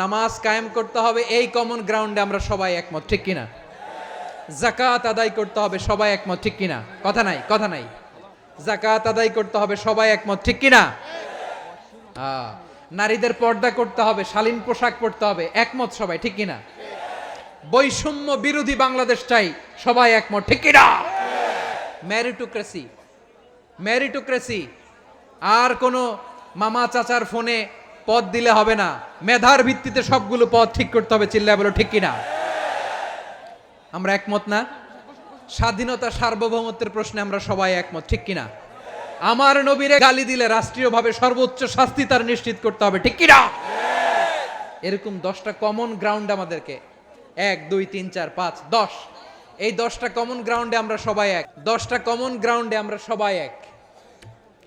নামাজ কায়েম করতে হবে, এই কমন গ্রাউন্ডে আমরা সবাই একমত, ঠিক কিনা? জাকাত আদায় করতে হবে, সবাই একমত, ঠিক কিনা? কথা নাই কথা নাই। জাকাত আদায় করতে হবে, সবাই একমত, ঠিক কিনা? নারীদের পর্দা করতে হবে, শালীন পোশাক পরতে হবে, একমত সবাই, ঠিক কিনা? বৈষম্য বিরোধী বাংলাদেশ চাই, সবাই একমত, ঠিক কিনা? ম্যারিটোক্রেসি ম্যারিটোক্রেসি আর কোনো মামা চাচার ফোনে পদ দিলে হবে না। মেধার ভিত্তিতে সবগুলো পদ ঠিক করতে হবে, চিল্লায় বলো, ঠিক কিনা? আমরা একমত না? স্বাধীনতা সার্বভৌমত্বের প্রশ্নে আমরা সবাই একমত, ঠিক কিনা? আমার নবীরে গালি দিলে রাষ্ট্রীয়ভাবে সর্বোচ্চ শাস্তি তার নিশ্চিত করতে হবে, ঠিক কিনা? এরকম দশটা কমন গ্রাউন্ড আমাদেরকে। এক, দুই, তিন, চার, পাঁচ, দশ। এই দশটা কমন গ্রাউন্ডে আমরা সবাই এক। দশটা কমন গ্রাউন্ডে আমরা সবাই এক।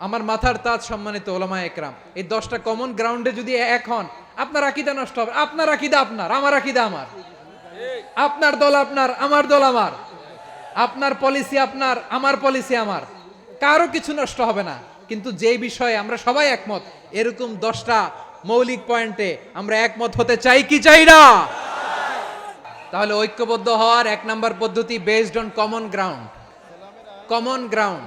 আমার মাথার তাজ সম্মানিত ওলামা একরাম, এই দশটা কমন গ্রাউন্ডে যদি এক হন, আপনার আকিদা নষ্ট হবে। আপনার আকিদা আপনার, আমার আকিদা আমার। আপনার দল আপনার, আমার দল আমার। আপনার পলিসি আপনার, আমার পলিসি আমার। কারও কিছু নষ্ট হবে না। কিন্তু যে বিষয়ে আমরা সবাই একমত, এরকম দশটা মৌলিক পয়েন্টে আমরা একমত হতে চাই কি চাই না? তাহলে ঐক্যবদ্ধ হওয়ার এক নাম্বার পদ্ধতি based on common ground common ground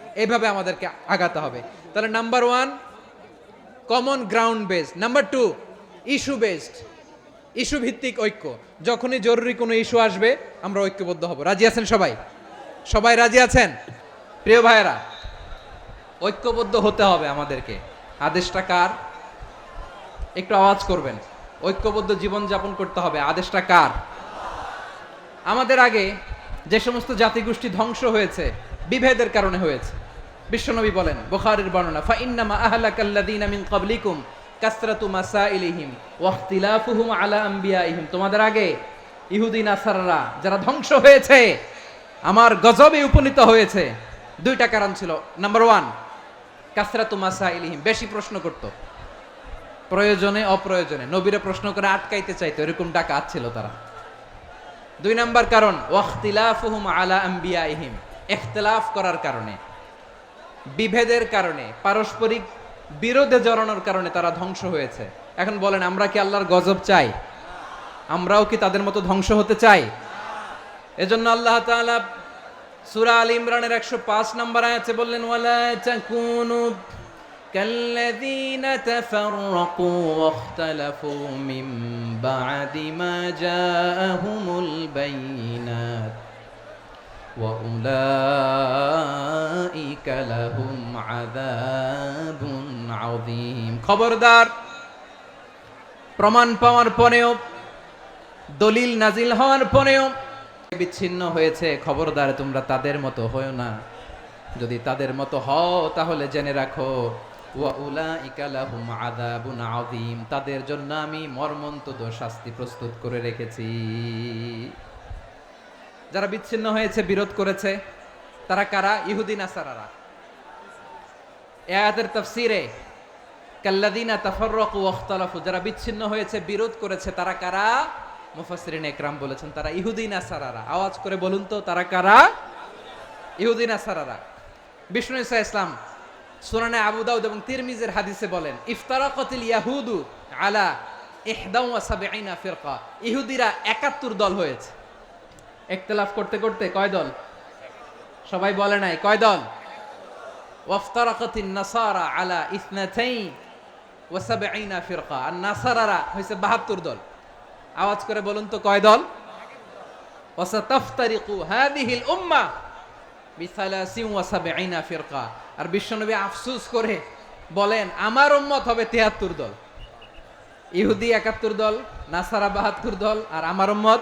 এইভাবে আমাদেরকে আগাতে হবে। তাহলে number one common ground based number two issue based issue ভিত্তিক ঐক্য। যখনই জরুরি কোনো ইস্যু আসবে, আমরা ঐক্যবদ্ধ হব। রাজি আছেন সবাই? সবাই রাজি আছেন? প্রিয় ভাইয়েরা, ঐক্যবদ্ধ হতে হবে আমাদেরকে। আদেশটা কার? একটু আওয়াজ করবেন। ঐক্যবদ্ধ জীবন যাপন করতে হবে। আদেশটা কার? আমাদের আগে যে সমস্ত জাতিগোষ্ঠী ধ্বংস হয়েছে, বিভেদের কারণে হয়েছে। বিশ্বনবী বলেন, বুখারীর বর্ণনা ফা ইন্নামা আহলাকাল্লাযীনা মিন কাসরাতু মাসাইলিহিম আলা তোমাদের আগে ইহুদি নাসাররা যারা ধ্বংস হয়েছে, আমার গজবে উপনীত হয়েছে, দুইটা কারণ ছিল। নাম্বার ওয়ান কাসরাতু মাসাইলিহিম, বেশি প্রশ্ন করতো। প্রয়োজনে, অপ্রয়োজনে। নবীরে প্রশ্ন করে আটকাইতে চাইতো, এরকম ডাকাত ছিল তারা। দুই নাম্বার কারণ, ওয়াখতিলাফুহুম আলা আম্বিয়াইহিম। ইখতিলাফ করার কারণে। বিভেদের কারণে, পারস্পরিক বিরোধে জড়ানোর কারণে তারা ধ্বংস হয়েছে। এখন বলেন, আমরা কি আল্লাহর গজব চাই? আমরাও কি তাদের মতো ধ্বংস হতে চাই? এজন্য আল্লাহ তাআলা সুরা আল ইমরানের 105 নম্বর আছে বললেন, ওয়ালা তাকুনু কাল্লাযীনা তাফাররাকু ওয়াখতালাফু মিন বা'দি মা জাআহুমুল وأولئك لهم عذاب عظيم খবরদার প্রমাণ পাওয়ার পরেও দলিল নাজিল হওয়ার পরেও বিচ্ছিন্ন হয়েছে খবরদার তোমরা তাদের মতো হও না যদি তাদের মতো হও তাহলে জেনে রাখো ওয়া উলাইকা লাহুম আযাবুন আযীম তাদের জন্য আমি মর্মন্তুদ শাস্তি প্রস্তুত করে রেখেছি যারা বিচ্ছিন্ন হয়েছে, বিরোধ করেছে, তারা কারা? ইহুদি নাসারারা। এ আয়াতের তাফসীরে কাল্লাদিনা তাফাররাকু ওয়াখতালাফু যারা বিচ্ছিন্ন হয়েছে, বিরোধ করেছে, তারা কারা? মুফাসসিরিন একরাম বলেছেন, তারা ইহুদি নাসারারা। আওয়াজ করে বলুন তো, তারা কারা? ইহুদি নাসারারা। বিষ্ণু ইসা ইসলাম সুনানে আবু দাউদ এবং তিরমিজের হাদিসে বলেন, ইফতারাকাতিল ইয়াহুদু আলা ইহদাউ ওয়া সাবঈনা ফিরকা। ইহুদিরা 71 দল হয়েছে। ইখতিলাফ করতে করতে কয় দল? সবাই বলে নাই, কয় দল? ওয়াফতারাকাতিন নাসারা আলা ইসনাতাইন ওয়া ফিরকা। আর নাসারারা হইছে 72 দল। আওয়াজ করে বলুন তো কয় দল? আর বিশ্বনবী আফসোস করে বলেন, আমার উম্মত হবে 73 দল। ইহুদি 71 দল, নাসারা 72 দল, আর আমার উম্মত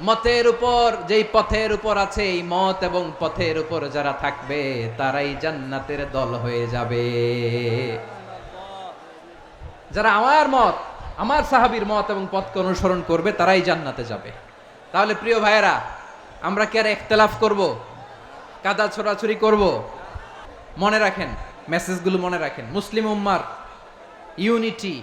মতের উপর, যেই পথের উপর আছে এই মত এবং পথের উপর যারা থাকবে, তারাই জান্নাতের দল হয়ে যাবে। যারা আমার মত, আমার সাহাবীর মত এবং পথকে অনুসরণ করবে, তারাই জান্নাতে যাবে। তাহলে প্রিয় ভাইয়েরা, আমরা কি আর একতলাফ করব? কাদা ছোড়াছুরি করব? মনে রাখেন মেসেজগুলো মনে রাখেন। মুসলিম উম্মার ইউনিটি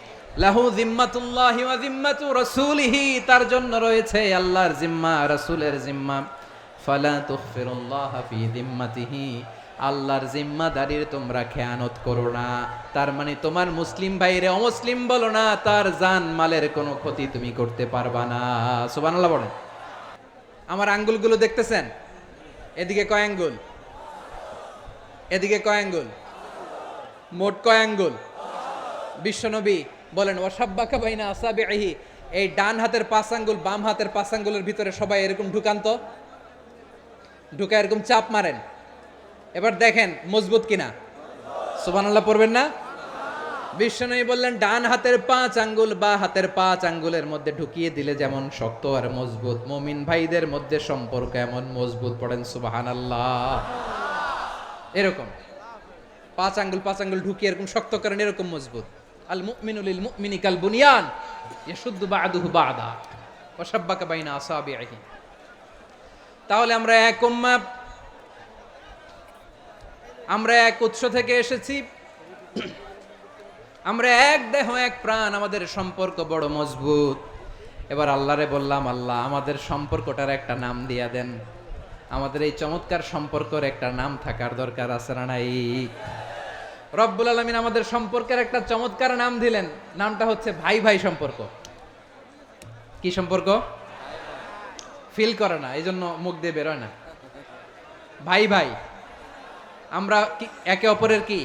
লাহু জিম্মাতুল্লাহি ওয়া জিম্মাতু রাসূলিহি, তার জন্য রয়েছে আল্লাহর জিম্মা, রাসূলের জিম্মা। ফালা তুগফিরুল্লাহ ফি জিম্মাতিহি, আল্লাহর জিম্মাদারির তোমরা খেয়ানত করো না। তার মানে তোমার মুসলিম ভাইরে অমুসলিম বলো না, তার জান মালের কোনো ক্ষতি তুমি করতে পারবা না। সুবহানাল্লাহ বলেন। আমার আঙ্গুলগুলো দেখতেছেন? এদিকে কয় আঙ্গুল? এদিকে কয় আঙ্গুল? মোট কয় আঙ্গুল? বিশ্বনবী বলেন ওয়াসাব্বাকা বাইনা আসাবিহি এই ডান হাতের পাঁচ আঙ্গুল, বাম হাতের পাঁচ আঙ্গুলের ভিতরে সবাই এরকম ঢুকান তো ঢুকা এরকম চাপ মারেন। এবার দেখেন, মজবুত কিনা? সুবহানাল্লাহ, পড়বেন না? বিশ্বনবী বললেন, ডান হাতের পাঁচ আঙ্গুল বা হাতের পাঁচ আঙ্গুলের মধ্যে ঢুকিয়ে দিলে যেমন শক্ত আর মজবুত। মমিন ভাইদের মধ্যে সম্পর্ক এমন মজবুত। পড়েন, সুবহানাল্লাহ। এরকম। পাঁচ আঙ্গুল পাঁচ আঙ্গুল ঢুকিয়ে এরকম শক্ত করেন, এরকম মজবুত। আল মুমিনু লিল মুমিনি কাল বুনিয়ান ইয়াশুদ্দু বা'দুহু বা'দা, ওয়া শাব্বাকা বাইনা আসাবিহি তাহলে আমরা এক উম্মাহ, আমরা এক উৎস থেকে এসেছি। আমরা এক দেহ, এক প্রাণ, আমাদের সম্পর্ক বড় মজবুত। এবার আল্লাহরে বললাম, আল্লাহ, আমাদের সম্পর্কটার একটা নাম দিয়া দেন। আমাদের এই চমৎকার সম্পর্কের একটা নাম থাকার দরকার আছে না রব্বুল আলমিন আমাদের সম্পর্কের একটা চমৎকার নাম দিলেন। নামটা হচ্ছে ভাই ভাই সম্পর্ক। কি সম্পর্ক? ফিল করে না এই জন্য মুখ দিয়ে বেরোয় না। ভাই ভাই, আমরা একে অপরের কি?